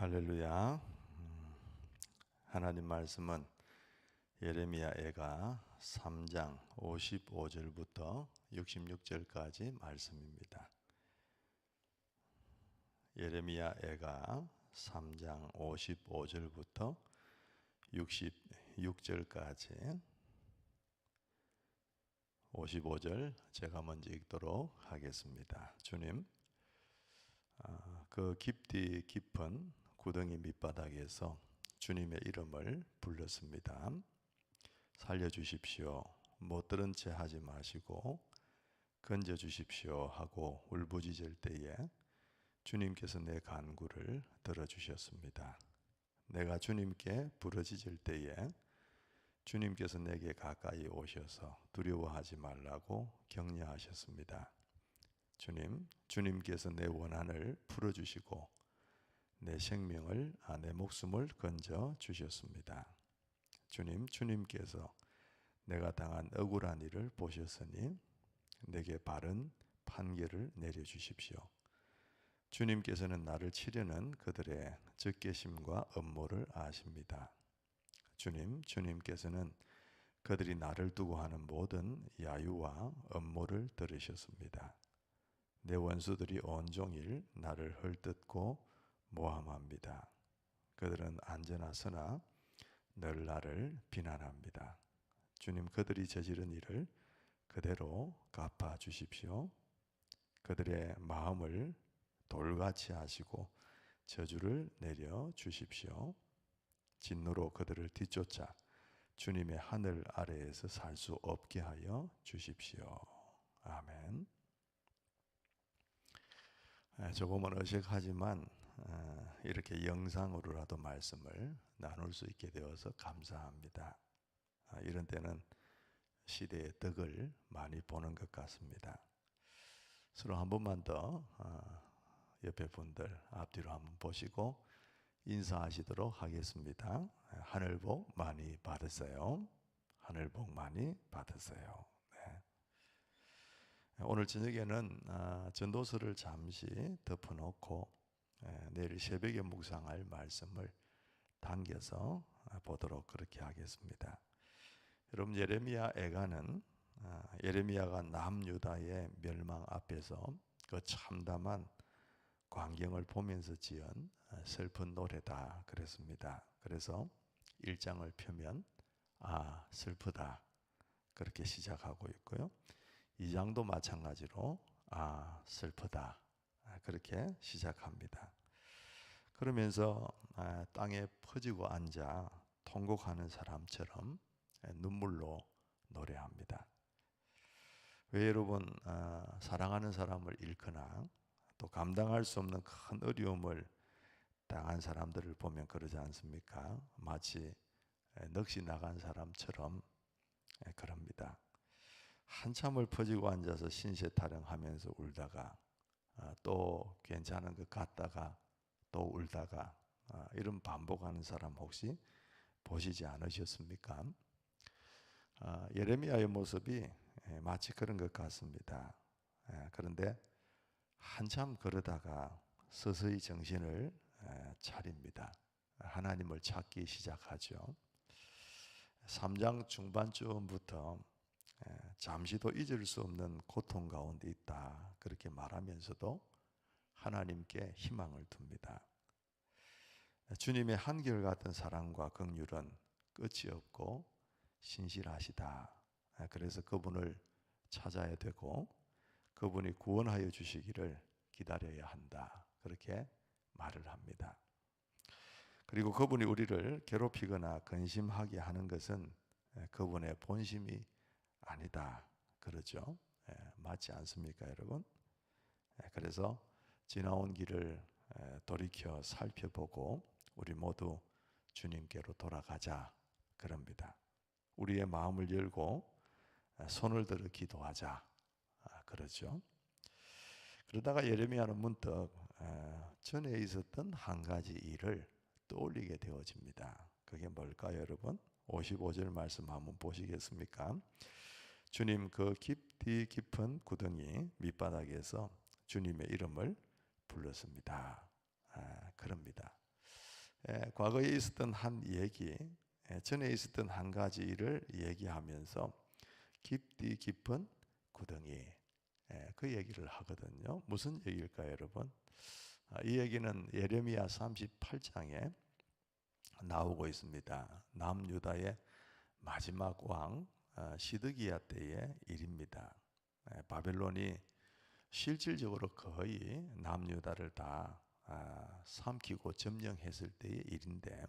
할렐루야. 음, 하나님 말씀은 예레미야 애가 3장 55절부터 66절까지 말씀입니다. 예레미야 애가 3장 55절부터 66절까지 55절 제가 먼저 읽도록 하겠습니다. 주님, 아, 그 깊디 깊은 구덩이 밑바닥에서 주님의 이름을 불렀습니다. 살려주십시오. 못 들은 채 하지 마시고 건져주십시오 하고 울부짖을 때에 주님께서 내 간구를 들어주셨습니다. 내가 주님께 부르짖을 때에 주님께서 내게 가까이 오셔서 두려워하지 말라고 격려하셨습니다. 주님, 주님께서 내 원한을 풀어주시고 내 생명을, 아, 내 목숨을 건져 주셨습니다. 주님, 주님께서 내가 당한 억울한 일을 보셨으니 내게 바른 판결을 내려 주십시오. 주님께서는 나를 치려는 그들의 적개심과 음모를 아십니다. 주님, 주님께서는 그들이 나를 두고 하는 모든 야유와 음모를 들으셨습니다. 내 원수들이 온종일 나를 헐뜯고 모함합니다. 그들은 안전하서나 늘 나를 비난합니다. 주님 그들이 저지른 일을 그대로 갚아 주십시오. 그들의 마음을 돌같이 하시고 저주를 내려 주십시오. 진노로 그들을 뒤쫓아 주님의 하늘 아래에서 살 수 없게 하여 주십시오. 아멘. 조금은 어색하지만 이렇게 영상으로라도 말씀을 나눌 수 있게 되어서 감사합니다. 아, 이런 때는 시대의 덕을 많이 보는 것 같습니다. 서로 한 번만 더 아, 옆에 분들 앞뒤로 한번 보시고 인사하시도록 하겠습니다. 하늘 복 많이 받으세요. 하늘 복 많이 받으세요. 네. 오늘 저녁에는 아, 전도서를 잠시 덮어놓고 내일 새벽에 묵상할 말씀을 당겨서 보도록 그렇게 하겠습니다. 여러분 예레미야 애가는 아, 예레미야가 남유다의 멸망 앞에서 그 참담한 광경을 보면서 지은 슬픈 노래다 그랬습니다. 그래서 1장을 펴면 아 슬프다 그렇게 시작하고 있고요. 2장도 마찬가지로 아 슬프다 그렇게 시작합니다. 그러면서 아, 땅에 퍼지고 앉아 통곡하는 사람처럼 눈물로 노래합니다. 왜 여러분 아, 사랑하는 사람을 잃거나 또 감당할 수 없는 큰 어려움을 당한 사람들을 보면 그러지 않습니까? 마치 넋이 나간 사람처럼 그럽니다. 한참을 퍼지고 앉아서 신세 타령하면서 울다가 아, 또 괜찮은 것 같다가 또 울다가 아, 이런 반복하는 사람 혹시 보시지 않으셨습니까? 아, 예레미야의 모습이 예, 마치 그런 것 같습니다. 예, 그런데 한참 그러다가 서서히 정신을 예, 차립니다. 하나님을 찾기 시작하죠. 3장 중반쯤부터 잠시도 잊을 수 없는 고통 가운데 있다. 그렇게 말하면서도 하나님께 희망을 둡니다. 주님의 한결같은 사랑과 긍휼은 끝이 없고 신실하시다. 그래서 그분을 찾아야 되고 그분이 구원하여 주시기를 기다려야 한다. 그렇게 말을 합니다. 그리고 그분이 우리를 괴롭히거나 근심하게 하는 것은 그분의 본심이 아니다. 그러죠. 예, 맞지 않습니까, 여러분? 예, 그래서 지나온 길을 예, 돌이켜 살펴보고 우리 모두 주님께로 돌아가자. 그럽니다. 우리의 마음을 열고 손을 들어 기도하자. 아, 그러죠. 그러다가 예레미야는 문득 전에 있었던 한 가지 일을 떠올리게 되어집니다. 그게 뭘까요, 여러분? 55절 말씀 한번 보시겠습니까? 주님 그 깊디 깊은 구덩이 밑바닥에서 주님의 이름을 불렀습니다. 아, 그럽니다. 에, 과거에 있었던 한 얘기, 에, 전에 있었던 한 가지 일을 얘기하면서 깊디 깊은 구덩이 에, 그 얘기를 하거든요. 무슨 얘기일까요, 여러분? 아, 이 얘기는 예레미야 38장에 나오고 있습니다. 남유다의 마지막 왕 어, 시드기야 때의 일입니다. 에, 바벨론이 실질적으로 거의 남유다를 다 아, 삼키고 점령했을 때의 일인데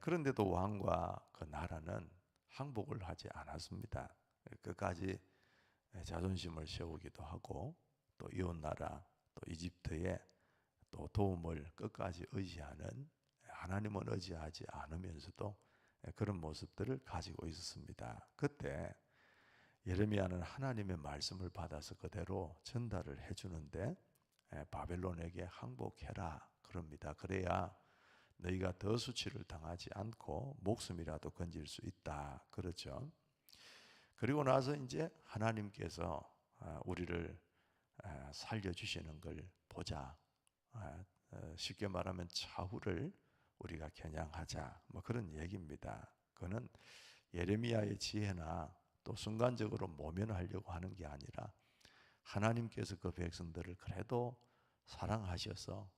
그런데도 왕과 그 나라는 항복을 하지 않았습니다. 끝까지 자존심을 세우기도 하고 또 이웃 나라 또 이집트의 또 도움을 끝까지 의지하는 하나님은 의지하지 않으면서도 그런 모습들을 가지고 있었습니다. 그때 예레미야는 하나님의 말씀을 받아서 그대로 전달을 해주는데 바벨론에게 항복해라 그럽니다. 그래야 너희가 더 수치를 당하지 않고 목숨이라도 건질 수 있다. 그렇죠. 그리고 나서 이제 하나님께서 아, 우리를 아, 살려주시는 걸 보자. 아, 어, 쉽게 말하면 차후를 우리가 겨냥하자. 뭐 그런 얘기입니다. 그는 예레미야의 지혜나 또 순간적으로 모면하려고 하는 게 아니라 하나님께서 그 백성들을 그래도 사랑하셔서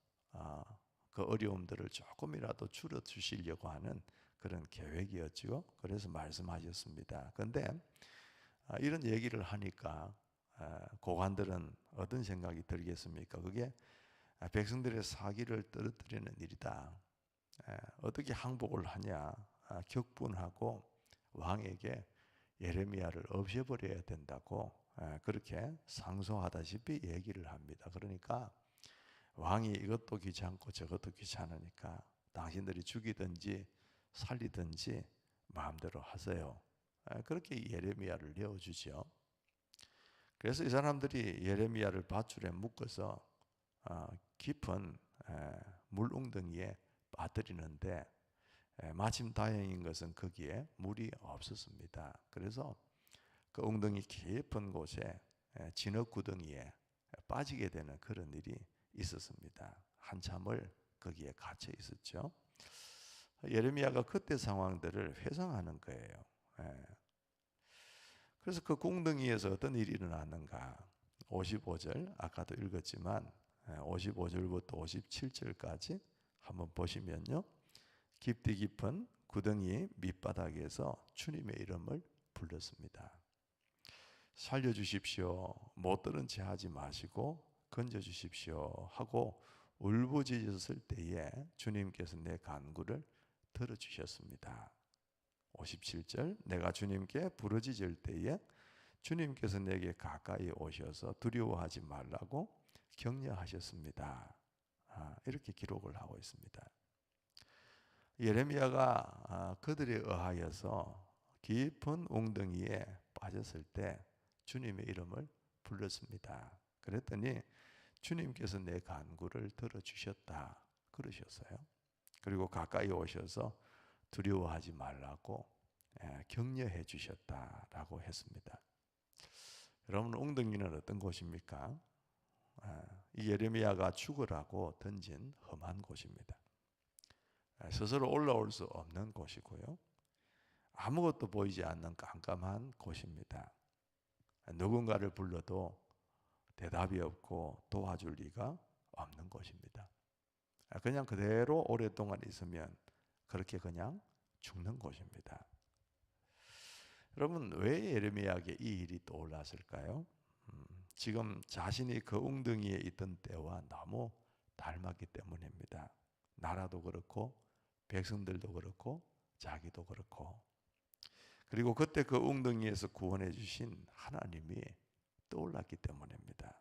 그 어려움들을 조금이라도 줄여 주시려고 하는 그런 계획이었죠. 그래서 말씀하셨습니다. 그런데 아, 이런 얘기를 하니까 아, 고관들은 어떤 생각이 들겠습니까? 그게 백성들의 사기를 떨어뜨리는 일이다. 어떻게 항복을 하냐? 아, 격분하고 왕에게 예레미야를 없애버려야 된다고 그렇게 상소하다시피 얘기를 합니다. 그러니까 왕이 이것도 귀찮고 저것도 귀찮으니까 당신들이 죽이든지 살리든지 마음대로 하세요. 그렇게 예레미야를 내어주죠. 그래서 이 사람들이 예레미야를 밧줄에 묶어서 어, 깊은 물웅덩이에 빠뜨리는데 마침 다행인 것은 거기에 물이 없었습니다. 그래서 그 웅덩이 깊은 곳에 진흙 구덩이에 빠지게 되는 그런 일이 있었습니다. 한참을 거기에 갇혀 있었죠. 예레미야가 그때 상황들을 회상하는 거예요. 예. 그래서 그 궁덩이에서 어떤 일이 일어났는가? 55절 아까도 읽었지만 55절부터 57절까지 한번 보시면요. 깊디 깊은 구덩이 밑바닥에서 주님의 이름을 불렀습니다. 살려주십시오. 못 들은 채 하지 마시고 건져주십시오 하고 울부짖었을 때에 주님께서 내 간구를 들어주셨습니다. 57절 내가 주님께 부르짖을 때에 주님께서 내게 가까이 오셔서 두려워하지 말라고 격려하셨습니다. 아, 이렇게 기록을 하고 있습니다. 예레미야가 아, 그들에 의하여서 깊은 웅덩이에 빠졌을 때 주님의 이름을 불렀습니다. 그랬더니 주님께서 내 간구를 들어주셨다. 그러셨어요. 그리고 가까이 오셔서 두려워하지 말라고 예, 격려해 주셨다라고 했습니다. 여러분 웅덩이는 어떤 곳입니까? 아, 이 예레미야가 죽으라고 던진 험한 곳입니다. 아, 스스로 올라올 수 없는 곳이고요. 아무것도 보이지 않는 깜깜한 곳입니다. 누군가를 불러도 대답이 없고 도와줄 리가 없는 곳입니다. 아, 그냥 그대로 오랫동안 있으면 그렇게 그냥 죽는 곳입니다. 여러분 왜 예레미야에게 이 일이 떠올랐을까요? 음, 지금 자신이 그 웅덩이에 있던 때와 너무 닮았기 때문입니다. 나라도 그렇고 백성들도 그렇고 자기도 그렇고 그리고 그때 그 웅덩이에서 구원해 주신 하나님이 떠올랐기 때문입니다.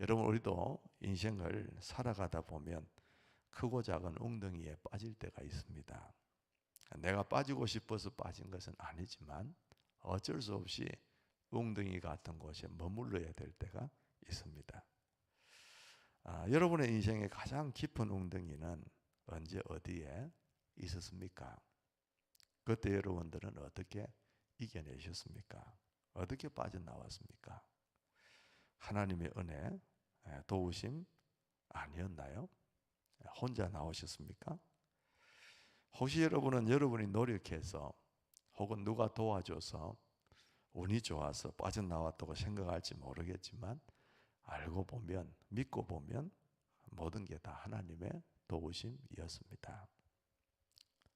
여러분 우리도 인생을 살아가다 보면 크고 작은 웅덩이에 빠질 때가 있습니다. 내가 빠지고 싶어서 빠진 것은 아니지만 어쩔 수 없이 웅덩이 같은 곳에 머물러야 될 때가 있습니다. 아, 여러분의 인생의 가장 깊은 웅덩이는 언제 어디에 있었습니까? 그때 여러분들은 어떻게 이겨내셨습니까? 어떻게 빠져나왔습니까? 하나님의 은혜, 도우심 아니었나요? 혼자 나오셨습니까? 혹시 여러분은 여러분이 노력해서 혹은 누가 도와줘서 운이 좋아서 빠져나왔다고 생각할지 모르겠지만 알고 보면 믿고 보면 모든 게 다 하나님의 도우심이었습니다.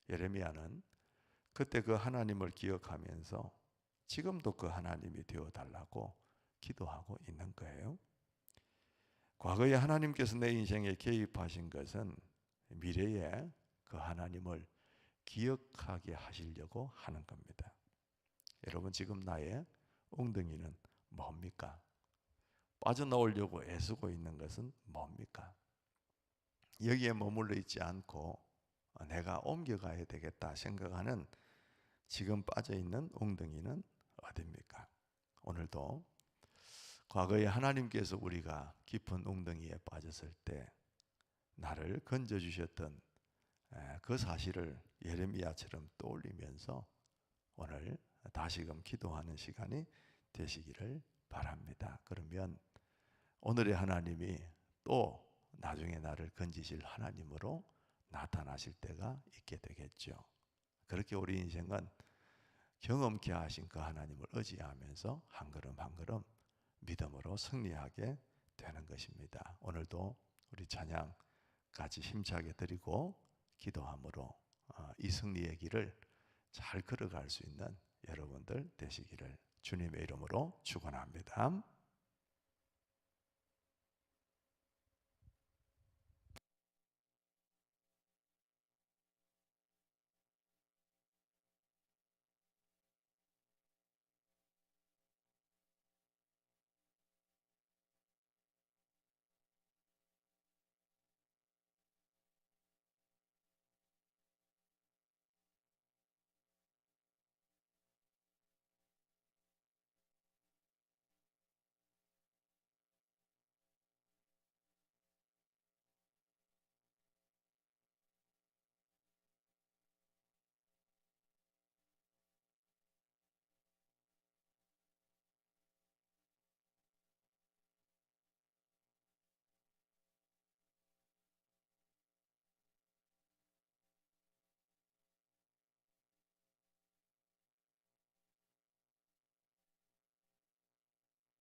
예레미야는 그때 그 하나님을 기억하면서 지금도 그 하나님이 되어 달라고 기도하고 있는 거예요. 과거에 하나님께서 내 인생에 개입하신 것은 미래에 그 하나님을 기억하게 하시려고 하는 겁니다. 여러분 지금 나의 엉덩이는 뭡니까? 빠져나오려고 애쓰고 있는 것은 뭡니까? 여기에 머물러 있지 않고 내가 옮겨가야 되겠다 생각하는 지금 빠져 있는 엉덩이는 어디입니까? 오늘도 과거에 하나님께서 우리가 깊은 웅덩이에 빠졌을 때 나를 건져 주셨던 그 사실을 예레미야처럼 떠올리면서 오늘 다시금 기도하는 시간이 되시기를 바랍니다. 그러면 오늘의 하나님이 또 나중에 나를 건지실 하나님으로 나타나실 때가 있게 되겠죠. 그렇게 우리 인생은 경험케 하신 그 하나님을 의지하면서 한 걸음 한 걸음 믿음으로 승리하게 되는 것입니다. 오늘도 우리 찬양 같이 힘차게 드리고 기도함으로 어, 이 승리의 길을 잘 걸어갈 수 있는 여러분들 되시기를 주님의 이름으로 축원합니다.